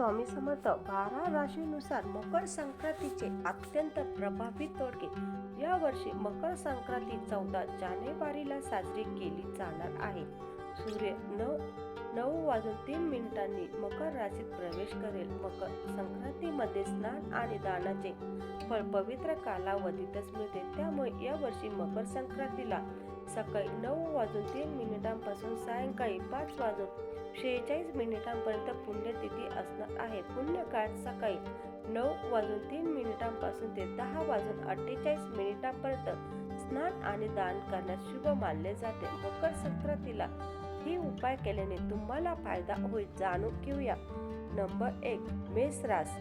स्वामी समर्थ बारा राशीनुसार मकर संक्रांतीचे अत्यंत प्रभावी तोडके या वर्षी मकर संक्रांती चौदा जानेवारीला साजरी केली जाणार आहे. सूर्य नऊ नऊ वाजून तीन मिनिटांनी मकर राशीत प्रवेश करेल. मकर संक्रांतीमध्ये स्नान आणि दानाचे फळ पवित्र कालावधीतच मिळते. त्यामुळे या वर्षी मकर संक्रांतीला सकाळी नऊ वाजून तीन मिनिटांपासून सायंकाळी पाच वाजून शेहेचाळीस मिनिटांपर्यंत पुण्यतिथी असणार आहे. पुण्यकाळ सकाळी नऊ वाजून तीन मिनिटांपासून ते दहा वाजून अठ्ठेचाळीस मिनिटांपर्यंत स्नान आणि दान करण्यास शुभ मानले जाते. मकर संक्रांतीला ही उपाय केल्याने तुम्हाला फायदा होईल जाणून घेऊया. नंबर एक मेष रास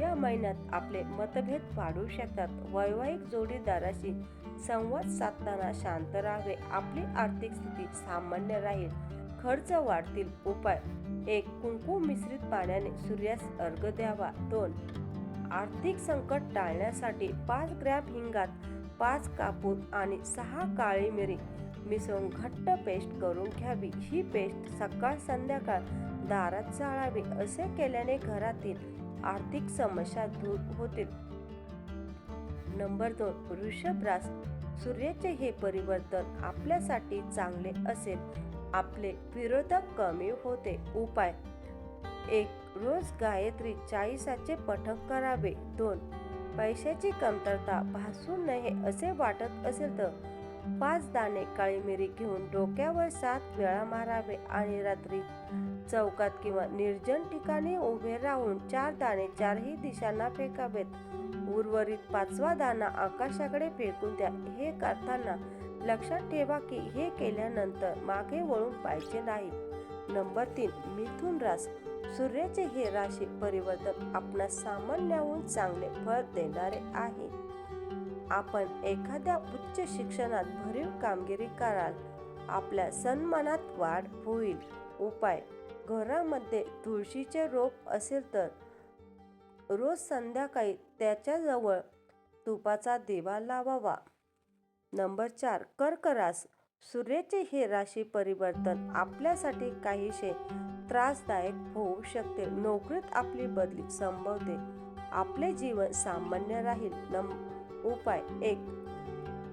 या महिन्यात आपले मतभेद वाढू शकतात. वैवाहिक जोडीदाराशी संवाद साधताना शांत राहावे. आपली आर्थिक स्थिती सामान्य राहील. खर्च वाढतील. उपाय. एक कुंकू मिश्रित पाण्याने सूर्यास अर्घ द्यावा. दोन आर्थिक संकट टाळण्यासाठी पाच ग्रॅम हिंगात पाच कापूर आणि सहा काळी मिरी मिसळून घट्ट पेस्ट करून घ्यावी. ही पेस्ट सकाळ संध्याकाळ दारात जाळावी असे केल्याने घरातील आर्थिक समस्या दूर होतील नंबर दोन वृषभ रास सूर्याचे हे परिवर्तन आपल्यासाठी चांगले असेल. आपले विरोधक कमी होते. उपाय एक रोज गायत्री चाळीसाचे पठण करावे. दोन पैशाची कमतरता भासू नये असे वाटत असेल तर पाच दाणे काळी मिरी घेऊन डोक्यावर सात वेळा मारावे आणि रात्री चौकात किंवा निर्जन ठिकाणी उभे राहून चार दाणे चारही दिशांना फेकावेत. उर्वरित पाचवा दाणा आकाशाकडे फेकून द्या हे करताना लक्षात ठेवा की हे केल्यानंतर मागे वळून पाहिजे नाही नंबर तीन मिथुन रास. सूर्याचे हे राशी परिवर्तन आपणास सामान्याहून चांगले फळ देणारे आहे. आपण एखाद्या उच्च शिक्षणात भरीव कामगिरी कराल आपल्या सन्मानात वाढ होईल. उपाय घरामध्ये तुळशीचे रोप असेल तर रोज संध्याकाळी त्याच्याजवळ तुपाचा दिवा लावावा. नंबर चार कर्करास सूर्याचे हे राशी परिवर्तन आपल्यासाठी काहीसे त्रासदायक होऊ शकते. नोकरीत आपली बदली संभवते. आपले जीवन सामान्य राहील. नम उपाय. एक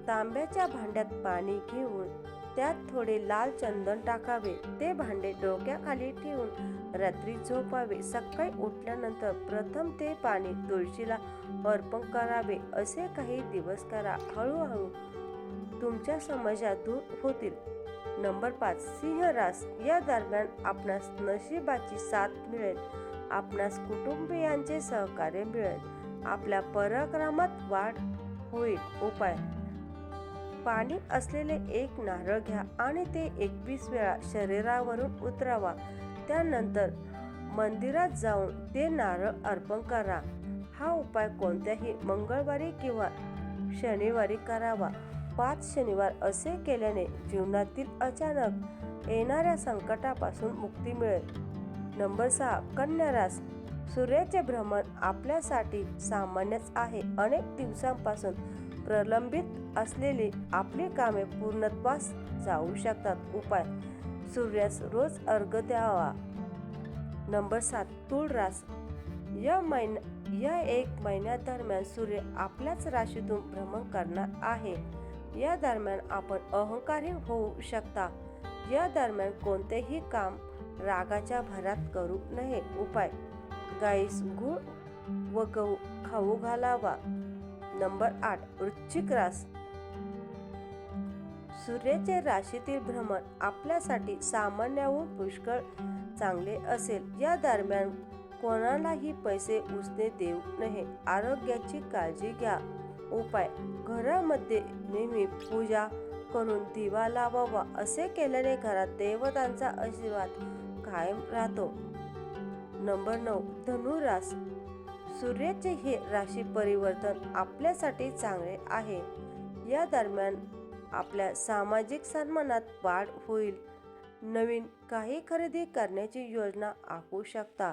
तांब्याच्या भांड्यात पाणी घेऊन त्यात थोडे लाल चंदन टाकावे. ते भांडे डोक्याखाली ठेवून रात्री झोपावे. सकाळी उठल्यानंतर प्रथम ते पाणी तुळशीला अर्पण करावे. असे काही दिवस करा. हळूहळू तुमच्या समस्या दूर होतील. नंबर पाच सिंह रास या दरम्यान आपणास नशिबाची साथ मिळेल. आपणास कुटुंबियांचे सहकार्य मिळेल. आपल्या पराक्रमात वाढ होईल उपाय. पाणी असलेले एक नारळ घ्या आणि ते एकवीस वेळा शरीरावरून उतरावा. त्यानंतर मंदिरात जाऊन ते नारळ अर्पण करा. हा उपाय कोणत्याही मंगळवारी किंवा शनिवारी करावा. पाच शनिवार असे केल्याने जीवनातील अचानक येणाऱ्या संकटापासून मुक्ती मिळेल. नंबर सहा कन्या रास सूर्याचे भ्रमण आपल्यासाठी सामान्यच आहे. अनेक दिवसांपासून प्रलंबित असलेली आपली कामे पूर्णत्वास जाऊ शकतात. उपाय. सूर्यास रोज अर्घ द्यावा. नंबर सात. तुळ रास या महिन्या या एक महिन्यादरम्यान सूर्य आपल्याच राशीतून भ्रमण करणार आहे. या दरम्यान आपण अहंकारी होऊ शकता. या दरम्यान कोणतेही काम रागाच्या भरात करू नये. उपाय. गाईस गुळ व गहू खाऊ घालावा. नंबर आठ वृश्चिक रास. सूर्याचे राशीतील भ्रमण आपल्यासाठी सामान्यहून पुष्कळ चांगले असेल. या दरम्यान कोणालाही पैसे उसने देऊ नये. आरोग्याची काळजी घ्या. उपाय घरामध्ये नेहमी पूजा करून दिवा लावावा. असे केल्याने घरात देवतांचा आशीर्वाद कायम राहतो. नंबर नऊ धनुरास सूर्याचे हे राशी परिवर्तन आपल्यासाठी चांगले आहे. या दरम्यान आपल्या सामाजिक सन्मानात वाढ होईल. नवीन काही खरेदी करण्याची योजना आखू शकता.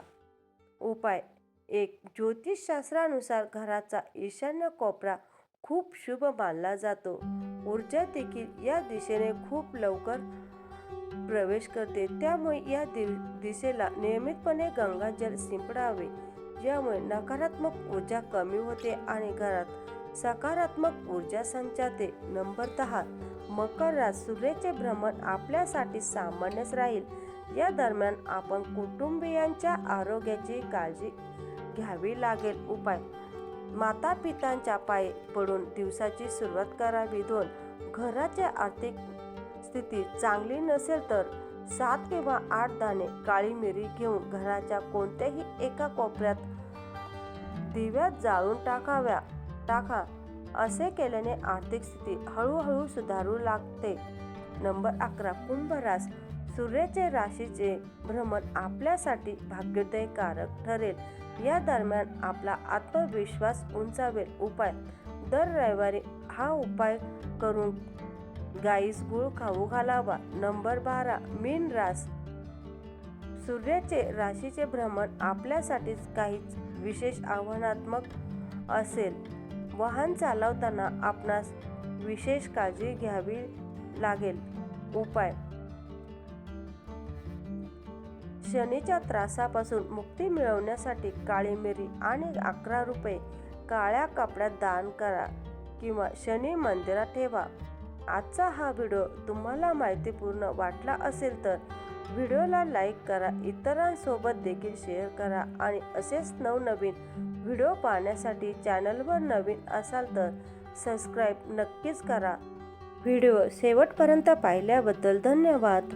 उपाय एक ज्योतिषशास्त्रानुसार घराचा ईशान्य कोपरा खूप शुभ मानला जातो. ऊर्जा देखील या दिशेने खूप लवकर प्रवेश करते. त्यामुळे या दि दिशेला नियमितपणे गंगाजल शिंपडावे ज्यामुळे नकारात्मक ऊर्जा कमी होते आणि घरात सकारात्मक ऊर्जा संचाते. नंबर दहा मकर रास सूर्याचे भ्रमण आपल्यासाठी सामान्यच राहील. या दरम्यान आपण कुटुंबियांच्या आरोग्याची काळजी घ्यावी लागेल. उपाय माता पितांच्या पायी पडून दिवसाची सुरुवात करावी. दोन घराचे आर्थिक स्थिती चांगली नसेल तर सात किंवा आठ दाणे काळी मिरी घेऊन घराच्या कोणत्याही एका कोपऱ्यात दिव्यात जाळून टाकाव्या. टाका. असे केल्याने आर्थिक स्थिती हळूहळू सुधारू लागते. नंबर अकरा. कुंभ रास. सूर्याचे राशीचे भ्रमण आपल्यासाठी भाग्योदयकारक ठरेल. या दरम्यान आपला आत्मविश्वास उंचावेल. उपाय. दर रविवारी हा उपाय करून गाईस गुळ खाऊ घालावा. नंबर बारा मीन रास. सूर्याचे राशीचे भ्रमण आपल्यासाठीच काहीच विशेष आव्हानात्मक असेल. वाहन चालवताना आपणास विशेष काळजी घ्यावी लागेल. उपाय. शनीच्या त्रासापासून मुक्ती मिळवण्यासाठी काळी मिरी आणि अकरा रुपये काळ्या कपड्यात दान करा किंवा शनी मंदिरात ठेवा. आजचा हा व्हिडिओ तुम्हाला माहितीपूर्ण वाटला असेल तर व्हिडिओला लाईक करा इतरांसोबत देखील शेअर करा आणि असेच नवनवीन व्हिडिओ पाहण्यासाठी चॅनलवर नवीन असाल तर सबस्क्राईब नक्कीच करा. व्हिडिओ शेवटपर्यंत पाहिल्याबद्दल धन्यवाद.